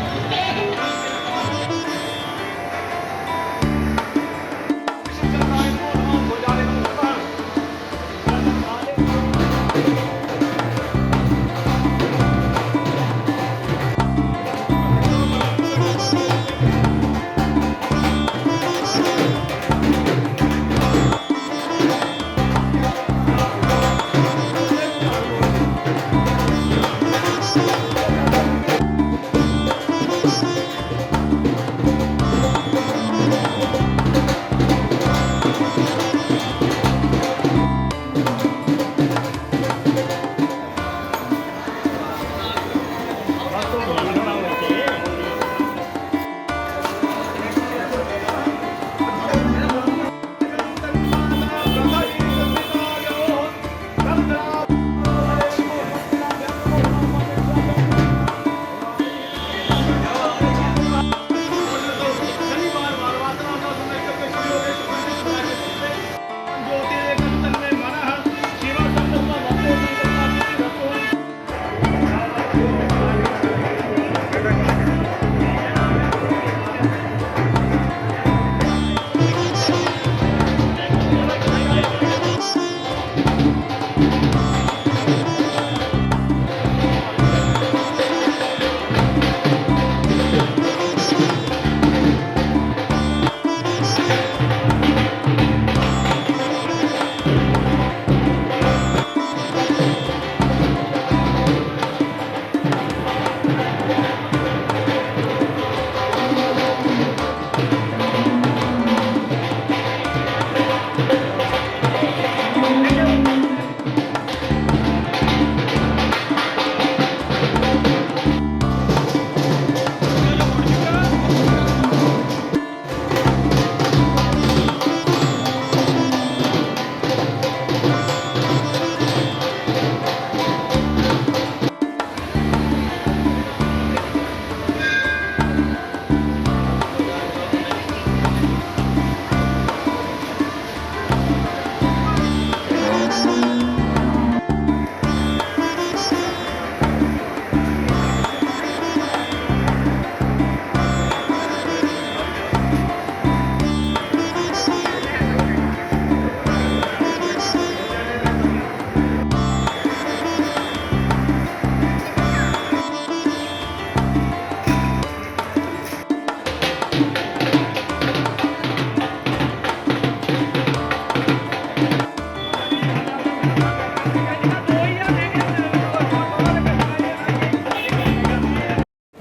Yeah.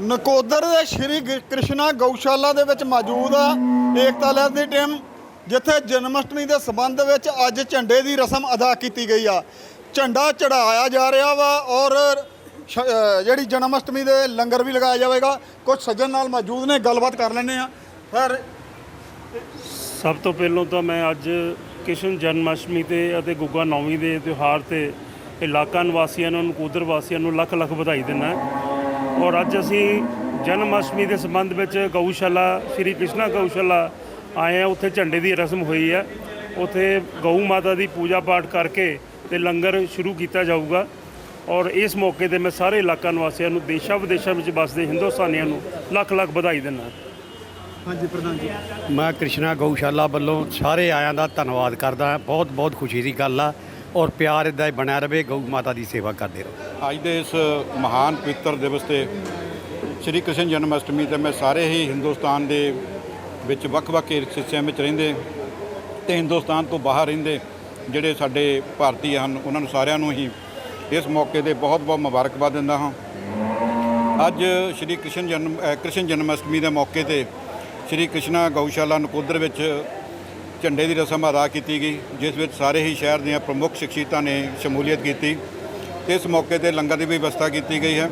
Nakodar ਦੇ ਸ਼੍ਰੀ ਗ- ਕ੍ਰਿਸ਼ਨਾ ਗਊਸ਼ਾਲਾ ਦੇ ਵਿੱਚ ਮੌਜੂਦ ਆ ਏਕਤਾ ਲਹਿਰ ਦੀ ਟੀਮ ਜਿੱਥੇ ਜਨਮ ਅਸ਼ਟਮੀ ਦੇ ਸਬੰਧ ਵਿੱਚ ਅੱਜ ਝੰਡੇ ਦੀ ਰਸਮ ਅਦਾ ਕੀਤੀ ਗਈ ਆ। ਝੰਡਾ ਚੜਾਇਆ ਜਾ ਰਿਹਾ ਵਾ ਔਰ ਸ਼- ਅ, ਜਿਹੜੀ ਜਨਮ ਅਸ਼ਟਮੀ ਦੇ ਲੰਗਰ ਵੀ ਲਗਾਇਆ ਜਾਵੇਗਾ। ਕੁਝ ਸੱਜਣ ਨਾਲ ਮੌਜੂਦ ਨੇ ਗੱਲਬਾਤ ਕਰ ਲੈਂਦੇ ਆ ਸਰ ਸਭ ਤੋਂ ਪਹਿਲਾਂ ਤਾਂ ਮੈਂ ਅੱਜ ਕ੍ਰਿਸ਼ਨ ਜਨਮਸ਼ਟਮੀ ਤੇ ਅਤੇ ਗੁੱਗਾ ਨੌਵੀਂ ਦੇ ਤਿਉਹਾਰ ਤੇ ਇਲਾਕਾ ਨਿਵਾਸੀਆਂ ਨੂੰ ਨਕੋਦਰ ਵਾਸੀਆਂ ਨੂੰ ਲੱਖ ਲੱਖ ਵਧਾਈ ਦਿੰਦਾ। ਔਰ ਅੱਜ ਅਸੀਂ ਜਨਮਸ਼ਟਮੀ ਦੇ ਸੰਬੰਧ ਵਿੱਚ ਗਊਸ਼ਾਲਾ ਸ੍ਰੀ ਕ੍ਰਿਸ਼ਨਾ ਗਊਸ਼ਾਲਾ ਆਏ ਆ ਉੱਥੇ ਝੰਡੇ ਦੀ ਰਸਮ ਹੋਈ ਹੈ। ਉੱਥੇ ਗਊ ਮਾਤਾ ਦੀ ਪੂਜਾ ਪਾਠ ਕਰਕੇ ਤੇ ਲੰਗਰ ਸ਼ੁਰੂ ਕੀਤਾ ਜਾਊਗਾ। ਔਰ ਇਸ ਮੌਕੇ ਤੇ ਮੈਂ ਸਾਰੇ ਇਲਾਕਾ ਨਿਵਾਸੀਆਂ ਨੂੰ ਦੇਸ਼ਾਂ ਵਿਦੇਸ਼ਾਂ ਵਿੱਚ ਵੱਸਦੇ ਹਿੰਦੁਸਤਾਨੀਆਂ ਨੂੰ ਲੱਖ ਲੱਖ ਵਧਾਈ ਦਿੰਦਾ ਹਾਂਜੀ ਪ੍ਰਧਾਨ ਜੀ। ਮੈਂ ਕ੍ਰਿਸ਼ਨਾ ਗਊਸ਼ਾਲਾ ਵੱਲੋਂ ਸਾਰੇ ਆਇਆਂ ਦਾ ਧੰਨਵਾਦ ਕਰਦਾ ਹਾਂ। ਬਹੁਤ ਬਹੁਤ ਖੁਸ਼ੀ ਦੀ ਗੱਲ ਆ। ਔਰ ਪਿਆਰ ਇਦਾਂ ਹੀ ਬਣਿਆ ਰਵੇ ਗਊ ਮਾਤਾ ਦੀ ਸੇਵਾ ਕਰਦੇ ਰਹੋ। ਅੱਜ ਦੇ ਇਸ ਮਹਾਨ ਪਵਿੱਤਰ ਦਿਵਸ ਤੇ ਸ੍ਰੀ ਕ੍ਰਿਸ਼ਨ ਜਨਮ ਅਸ਼ਟਮੀ ਤੇ ਮੈਂ ਸਾਰੇ ਹੀ ਹਿੰਦੁਸਤਾਨ ਦੇ ਵਿੱਚ ਵੱਖ-ਵੱਖ ਹਿੱਸਿਆਂ ਵਿੱਚ ਰਹਿੰਦੇ ਤੇ ਹਿੰਦੁਸਤਾਨ ਤੋਂ ਬਾਹਰ ਰਹਿੰਦੇ ਜਿਹੜੇ ਸਾਡੇ ਭਾਰਤੀ ਹਨ, ਉਹਨਾਂ ਨੂੰ ਸਾਰਿਆਂ ਨੂੰ ਹੀ ਇਸ ਮੌਕੇ ਤੇ ਬਹੁਤ-ਬਹੁਤ ਮੁਬਾਰਕਬਾਦ ਦਿੰਦਾ ਹਾਂ। ਅੱਜ ਸ੍ਰੀ ਕ੍ਰਿਸ਼ਨ ਜਨਮ ਕ੍ਰਿਸ਼ਨ ਜਨਮ ਅਸ਼ਟਮੀ ਦੇ ਮੌਕੇ ਤੇ ਸ੍ਰੀ ਕ੍ਰਿਸ਼ਨਾ ਗਊਸ਼ਾਲਾ ਨਕੋਦਰ ਵਿੱਚ ਝੰਡੇ ਦੀ ਰਸਮ ਅਦਾ ਕੀਤੀ ਗਈ, ਜਿਸ ਵਿੱਚ ਸਾਰੇ ਹੀ ਸ਼ਹਿਰ ਦੀਆਂ ਪ੍ਰਮੁੱਖ ਸ਼ਖਸੀਅਤਾਂ ਨੇ ਸ਼ਮੂਲੀਅਤ ਕੀਤੀ। ਤੇ ਇਸ ਮੌਕੇ ਤੇ ਲੰਗਰ ਦੀ ਵੀ ਵਿਵਸਥਾ ਕੀਤੀ ਗਈ ਹੈ।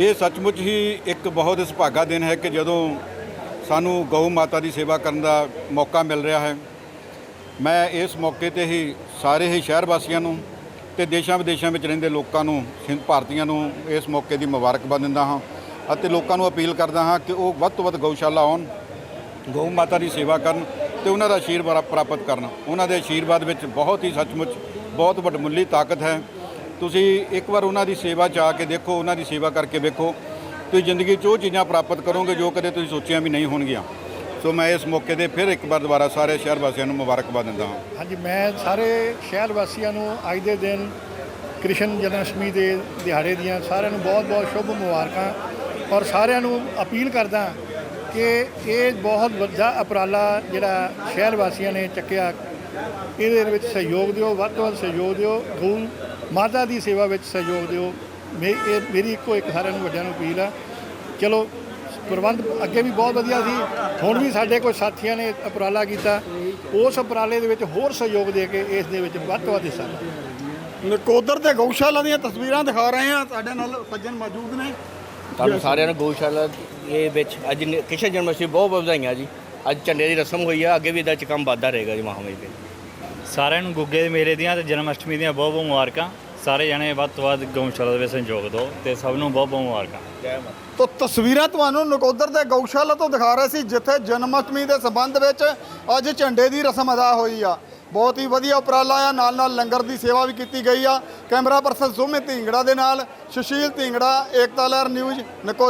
ਇਹ ਸੱਚਮੁੱਚ ਹੀ ਇੱਕ ਬਹੁਤ ਸੁਭਾਗਾ ਦਿਨ ਹੈ ਕਿ ਜਦੋਂ ਸਾਨੂੰ ਗਊ ਮਾਤਾ ਦੀ ਸੇਵਾ ਕਰਨ ਦਾ ਮੌਕਾ ਮਿਲ ਰਿਹਾ ਹੈ। ਮੈਂ ਇਸ ਮੌਕੇ ਤੇ ਹੀ ਸਾਰੇ ਹੀ ਸ਼ਹਿਰ ਵਾਸੀਆਂ ਨੂੰ ਤੇ ਦੇਸ਼ਾਂ ਵਿਦੇਸ਼ਾਂ ਵਿੱਚ ਰਹਿੰਦੇ ਲੋਕਾਂ ਨੂੰ ਹਿੰਦ ਭਾਰਤੀਆਂ ਨੂੰ ਇਸ ਮੌਕੇ ਦੀ ਮੁਬਾਰਕਬਾਦ ਦਿੰਦਾ ਹਾਂ ਅਤੇ ਲੋਕਾਂ ਨੂੰ ਅਪੀਲ ਕਰਦਾ ਹਾਂ ਕਿ ਉਹ ਵੱਧ ਤੋਂ ਵੱਧ ਗਊਸ਼ਾਲਾ ਆਉਣ, ਗਊ ਮਾਤਾ ਦੀ ਸੇਵਾ ਕਰਨ ਤੇ ਉਹਨਾਂ ਦਾ ਆਸ਼ੀਰਵਾਦ ਪ੍ਰਾਪਤ ਕਰਨ। ਉਹਨਾਂ ਦੇ ਆਸ਼ੀਰਵਾਦ ਵਿੱਚ ਬਹੁਤ ਹੀ ਸੱਚਮੁੱਚ ਬਹੁਤ ਵੱਡਮੁੱਲੀ ਤਾਕਤ ਹੈ। ਤੁਸੀਂ ਇੱਕ ਵਾਰ ਉਹਨਾਂ ਦੀ ਸੇਵਾ 'ਚ ਆ ਕੇ ਦੇਖੋ, ਉਹਨਾਂ ਦੀ ਸੇਵਾ ਕਰਕੇ ਵੇਖੋ ਤੁਸੀਂ ਜ਼ਿੰਦਗੀ 'ਚ ਉਹ ਚੀਜ਼ਾਂ ਪ੍ਰਾਪਤ ਕਰੋਗੇ ਜੋ ਕਦੇ ਤੁਸੀਂ ਸੋਚਿਆ ਵੀ ਨਹੀਂ ਹੋਣਗੀਆਂ। ਸੋ ਮੈਂ ਇਸ ਮੌਕੇ ਤੇ ਫਿਰ ਇੱਕ ਵਾਰ ਦੁਬਾਰਾ ਸਾਰੇ ਸ਼ਹਿਰ ਵਾਸੀਆਂ ਨੂੰ ਮੁਬਾਰਕਬਾਦ ਦਿੰਦਾ ਹਾਂ। ਹਾਂਜੀ, ਮੈਂ ਸਾਰੇ ਸ਼ਹਿਰ ਵਾਸੀਆਂ ਨੂੰ ਅੱਜ ਦੇ ਦਿਨ ਕ੍ਰਿਸ਼ਨ ਜਨਮਸ਼ਟਮੀ ਦੇ ਦਿਹਾੜੇ ਦੀਆਂ ਸਾਰਿਆਂ ਨੂੰ ਬਹੁਤ-ਬਹੁਤ ਸ਼ੁਭ ਮੁਬਾਰਕਾਂ ਔਰ ਸਾਰਿਆਂ ਨੂੰ ਅਪੀਲ ਕਰਦਾ ਕਿ ਇਹ ਬਹੁਤ ਵੱਡਾ ਉਪਰਾਲਾ ਜਿਹੜਾ ਸ਼ਹਿਰ ਵਾਸੀਆਂ ਨੇ ਚੱਕਿਆ, ਇਹਦੇ ਵਿੱਚ ਸਹਿਯੋਗ ਦਿਓ, ਵੱਧ ਤੋਂ ਵੱਧ ਸਹਿਯੋਗ ਦਿਓ ਗਊ ਮਾਤਾ ਦੀ ਸੇਵਾ ਵਿੱਚ ਸਹਿਯੋਗ ਦਿਓ। ਮੇ ਇਹ ਮੇਰੀ ਇੱਕੋ ਇੱਕ ਸਾਰਿਆਂ ਨੂੰ ਵੱਡਿਆਂ ਨੂੰ ਅਪੀਲ ਆ। ਚਲੋ ਪ੍ਰਬੰਧ ਅੱਗੇ ਵੀ ਬਹੁਤ ਵਧੀਆ ਸੀ। ਹੁਣ ਵੀ ਸਾਡੇ ਕੋਈ ਸਾਥੀਆਂ ਨੇ ਉਪਰਾਲਾ ਕੀਤਾ। ਉਸ ਉਪਰਾਲੇ ਦੇ ਵਿੱਚ ਹੋਰ ਸਹਿਯੋਗ ਦੇ ਕੇ ਇਸ ਦੇ ਵਿੱਚ ਵੱਧ ਤੋਂ ਵੱਧ ਹਿੱਸਾ ਨਕੋਦਰ ਤੇ ਗਊਸ਼ਾਲਾ ਦੀਆਂ ਤਸਵੀਰਾਂ ਦਿਖਾ ਰਹੇ ਹਾਂ। ਸਾਡੇ ਨਾਲ ਸੱਜਣ ਮੌਜੂਦ ਨੇ। ਤੁਹਾਨੂੰ ਸਾਰਿਆਂ ਨੂੰ ਗਊਸ਼ਾਲਾ ਇਹ ਵਿੱਚ ਅੱਜ ਨ- ਕ੍ਰਿਸ਼ਨ ਜਨਮਸ਼ਟਮੀ ਬਹੁਤ ਬਹੁਤ ਵਧਾਈਆਂ ਜੀ। ਅੱਜ ਝੰਡੇ ਦੀ ਰਸਮ ਹੋਈ ਆ। ਅੱਗੇ ਵੀ ਇਹਦਾ ਚ ਕੰਮ ਵੱਧਦਾ ਰਹੇਗਾ ਜੀ ਮਹਾਮਾਈ ਦੇ ਸਾਰਿਆਂ ਨੂੰ ਗੁੱਗੇ ਦੇ ਮੇਲੇ ਦੀਆਂ ਤੇ ਜਨਮ ਅਸ਼ਟਮੀ ਦੀਆਂ ਬਹੁਤ ਬਹੁਤ ਮੁਬਾਰਕਾਂ। ਸਾਰੇ ਜਣੇ ਵੱਧ ਤੋਂ ਵੱਧ ਗਊਸ਼ਾਲਾ ਦੇ ਵਿੱਚ ਸੰਯੋਗ ਦਿਓ ਤੇ ਸਭ ਨੂੰ ਬਹੁਤ ਬਹੁਤ ਮੁਬਾਰਕਾਂ। ਤੋ ਤਸਵੀਰਾਂ ਤੁਹਾਨੂੰ ਨਕੋਦਰ ਦੇ ਗਊਸ਼ਾਲਾ ਤੋਂ ਦਿਖਾ ਰਹੇ ਸੀ, ਜਿੱਥੇ ਜਨਮ ਅਸ਼ਟਮੀ ਦੇ ਸੰਬੰਧ ਵਿੱਚ ਅੱਜ ਝੰਡੇ ਦੀ ਰਸਮ ਅਦਾ ਹੋਈ ਆ। ਬਹੁਤ ਹੀ ਵਧੀਆ ਉਪਰਾਲਾ ਆ, ਨਾਲ ਨਾਲ ਲੰਗਰ ਦੀ ਸੇਵਾ ਵੀ ਕੀਤੀ ਗਈ ਆ। ਕੈਮਰਾ ਪਰਸਨ ਸੁਮਿਤ ਢਿੰਗੜਾ ਦੇ ਨਾਲ, ਸੁਸ਼ੀਲ ਢਿੰਗੜਾ, ਏਕਤਾ ਲਹਿਰ ਨਿਊਜ਼, ਨਕੋਦਰ।